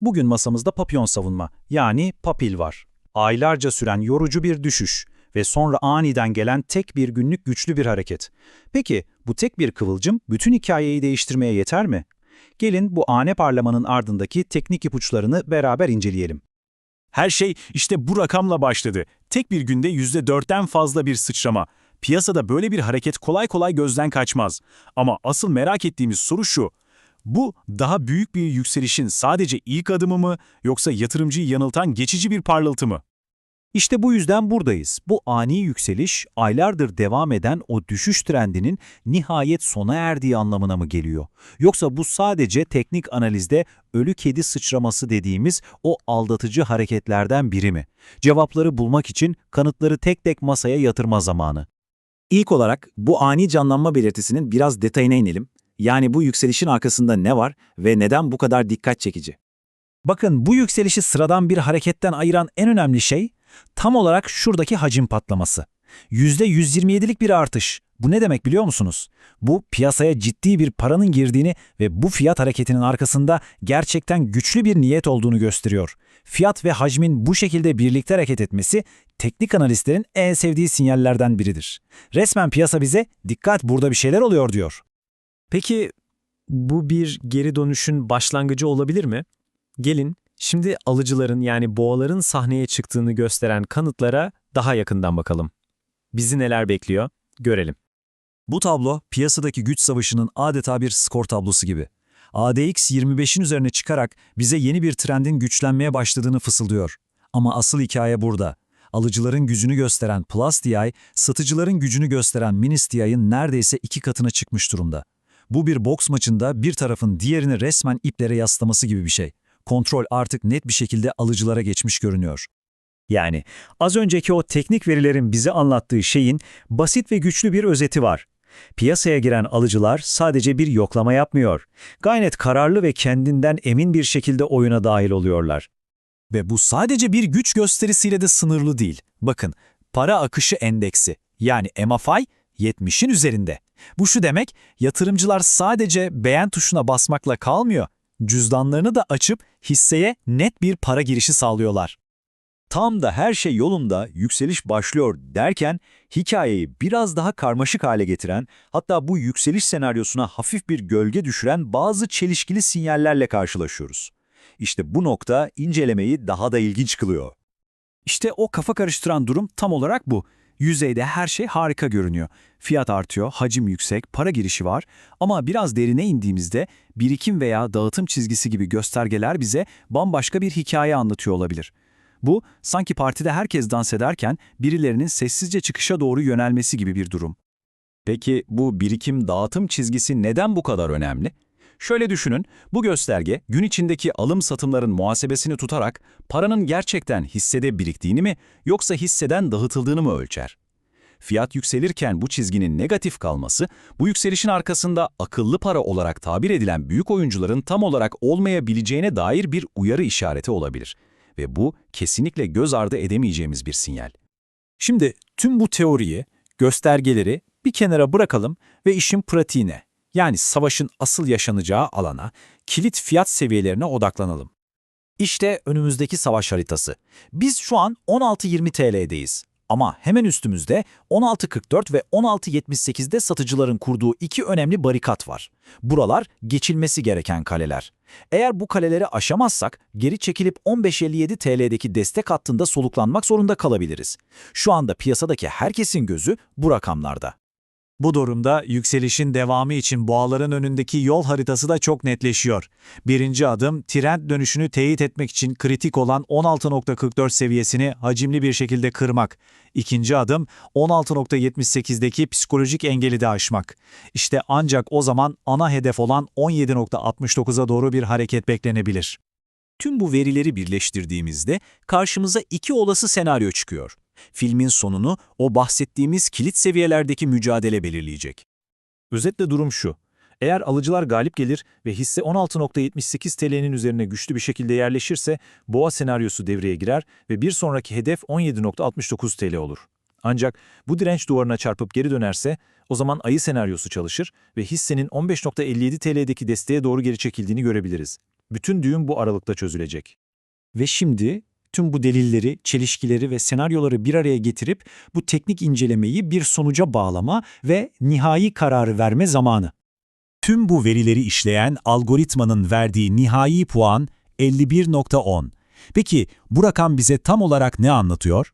Bugün masamızda papyon savunma, yani papil var. Aylarca süren yorucu bir düşüş ve sonra aniden gelen tek bir günlük güçlü bir hareket. Peki bu tek bir kıvılcım bütün hikayeyi değiştirmeye yeter mi? Gelin bu ane parlamanın ardındaki teknik ipuçlarını beraber inceleyelim. Her şey işte bu rakamla başladı. Tek bir günde %4'ten fazla bir sıçrama. Piyasada böyle bir hareket kolay kolay gözden kaçmaz. Ama asıl merak ettiğimiz soru şu. Bu daha büyük bir yükselişin sadece ilk adımı mı yoksa yatırımcıyı yanıltan geçici bir parıltı mı? İşte bu yüzden buradayız. Bu ani yükseliş, aylardır devam eden o düşüş trendinin nihayet sona erdiği anlamına mı geliyor? Yoksa bu sadece teknik analizde ölü kedi sıçraması dediğimiz o aldatıcı hareketlerden biri mi? Cevapları bulmak için kanıtları tek tek masaya yatırma zamanı. İlk olarak bu ani canlanma belirtisinin biraz detayına inelim. Yani bu yükselişin arkasında ne var ve neden bu kadar dikkat çekici? Bakın bu yükselişi sıradan bir hareketten ayıran en önemli şey tam olarak şuradaki hacim patlaması. %127'lik bir artış. Bu ne demek biliyor musunuz? Bu piyasaya ciddi bir paranın girdiğini ve bu fiyat hareketinin arkasında gerçekten güçlü bir niyet olduğunu gösteriyor. Fiyat ve hacmin bu şekilde birlikte hareket etmesi teknik analistlerin en sevdiği sinyallerden biridir. Resmen piyasa bize dikkat burada bir şeyler oluyor diyor. Peki bu bir geri dönüşün başlangıcı olabilir mi? Gelin şimdi alıcıların yani boğaların sahneye çıktığını gösteren kanıtlara daha yakından bakalım. Bizi neler bekliyor? Görelim. Bu tablo piyasadaki güç savaşının adeta bir skor tablosu gibi. ADX 25'in üzerine çıkarak bize yeni bir trendin güçlenmeye başladığını fısıldıyor. Ama asıl hikaye burada. Alıcıların gücünü gösteren Plus DI, satıcıların gücünü gösteren Minis DI'nin neredeyse iki katına çıkmış durumda. Bu bir boks maçında bir tarafın diğerini resmen iplere yaslaması gibi bir şey. Kontrol artık net bir şekilde alıcılara geçmiş görünüyor. Yani az önceki o teknik verilerin bize anlattığı şeyin basit ve güçlü bir özeti var. Piyasaya giren alıcılar sadece bir yoklama yapmıyor. Gayet kararlı ve kendinden emin bir şekilde oyuna dahil oluyorlar. Ve bu sadece bir güç gösterisiyle de sınırlı değil. Bakın, para akışı endeksi yani MFI 70'in üzerinde. Bu şu demek, yatırımcılar sadece beğen tuşuna basmakla kalmıyor, cüzdanlarını da açıp hisseye net bir para girişi sağlıyorlar. Tam da her şey yolunda, yükseliş başlıyor derken hikayeyi biraz daha karmaşık hale getiren, hatta bu yükseliş senaryosuna hafif bir gölge düşüren bazı çelişkili sinyallerle karşılaşıyoruz. İşte bu nokta incelemeyi daha da ilginç kılıyor. İşte o kafa karıştıran durum tam olarak bu. Yüzeyde her şey harika görünüyor. Fiyat artıyor, hacim yüksek, para girişi var ama biraz derine indiğimizde birikim veya dağıtım çizgisi gibi göstergeler bize bambaşka bir hikaye anlatıyor olabilir. Bu, sanki partide herkes dans ederken birilerinin sessizce çıkışa doğru yönelmesi gibi bir durum. Peki bu birikim dağıtım çizgisi neden bu kadar önemli? Şöyle düşünün, bu gösterge gün içindeki alım satımların muhasebesini tutarak paranın gerçekten hissede biriktiğini mi yoksa hisseden dağıtıldığını mı ölçer? Fiyat yükselirken bu çizginin negatif kalması, bu yükselişin arkasında akıllı para olarak tabir edilen büyük oyuncuların tam olarak olmayabileceğine dair bir uyarı işareti olabilir. Ve bu kesinlikle göz ardı edemeyeceğimiz bir sinyal. Şimdi tüm bu teoriyi, göstergeleri bir kenara bırakalım ve işin pratiğine, yani savaşın asıl yaşanacağı alana, kilit fiyat seviyelerine odaklanalım. İşte önümüzdeki savaş haritası. Biz şu an 16.20 TL'deyiz. Ama hemen üstümüzde 16.44 ve 16.78'de satıcıların kurduğu iki önemli barikat var. Buralar geçilmesi gereken kaleler. Eğer bu kaleleri aşamazsak geri çekilip 15.57 TL'deki destek hattında soluklanmak zorunda kalabiliriz. Şu anda piyasadaki herkesin gözü bu rakamlarda. Bu durumda yükselişin devamı için boğaların önündeki yol haritası da çok netleşiyor. Birinci adım trend dönüşünü teyit etmek için kritik olan 16.44 seviyesini hacimli bir şekilde kırmak. İkinci adım 16.78'deki psikolojik engeli de aşmak. İşte ancak o zaman ana hedef olan 17.69'a doğru bir hareket beklenebilir. Tüm bu verileri birleştirdiğimizde karşımıza iki olası senaryo çıkıyor. Filmin sonunu o bahsettiğimiz kilit seviyelerdeki mücadele belirleyecek. Özetle durum şu. Eğer alıcılar galip gelir ve hisse 16.78 TL'nin üzerine güçlü bir şekilde yerleşirse boğa senaryosu devreye girer ve bir sonraki hedef 17.69 TL olur. Ancak bu direnç duvarına çarpıp geri dönerse o zaman ayı senaryosu çalışır ve hissenin 15.57 TL'deki desteğe doğru geri çekildiğini görebiliriz. Bütün düğüm bu aralıkta çözülecek. Ve şimdi tüm bu delilleri, çelişkileri ve senaryoları bir araya getirip bu teknik incelemeyi bir sonuca bağlama ve nihai kararı verme zamanı. Tüm bu verileri işleyen algoritmanın verdiği nihai puan 51.10. Peki bu rakam bize tam olarak ne anlatıyor?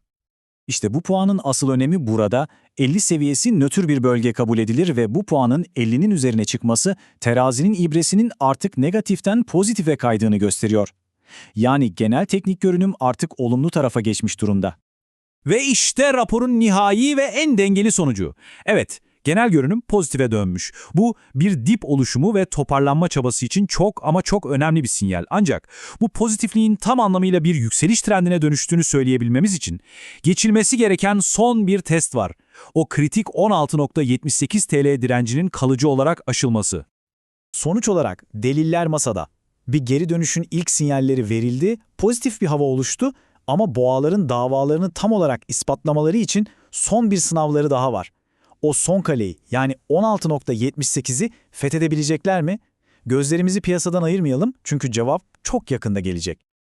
İşte bu puanın asıl önemi burada. 50 seviyesi nötr bir bölge kabul edilir ve bu puanın 50'nin üzerine çıkması terazinin ibresinin artık negatiften pozitife kaydığını gösteriyor. Yani genel teknik görünüm artık olumlu tarafa geçmiş durumda. Ve işte raporun nihai ve en dengeli sonucu. Evet, genel görünüm pozitife dönmüş. Bu bir dip oluşumu ve toparlanma çabası için çok ama çok önemli bir sinyal. Ancak bu pozitifliğin tam anlamıyla bir yükseliş trendine dönüştüğünü söyleyebilmemiz için geçilmesi gereken son bir test var. O kritik 16.78 TL direncinin kalıcı olarak aşılması. Sonuç olarak deliller masada. Bir geri dönüşün ilk sinyalleri verildi, pozitif bir hava oluştu ama boğaların davalarını tam olarak ispatlamaları için son bir sınavları daha var. O son kaleyi yani 16.78'i fethedebilecekler mi? Gözlerimizi piyasadan ayırmayalım çünkü cevap çok yakında gelecek.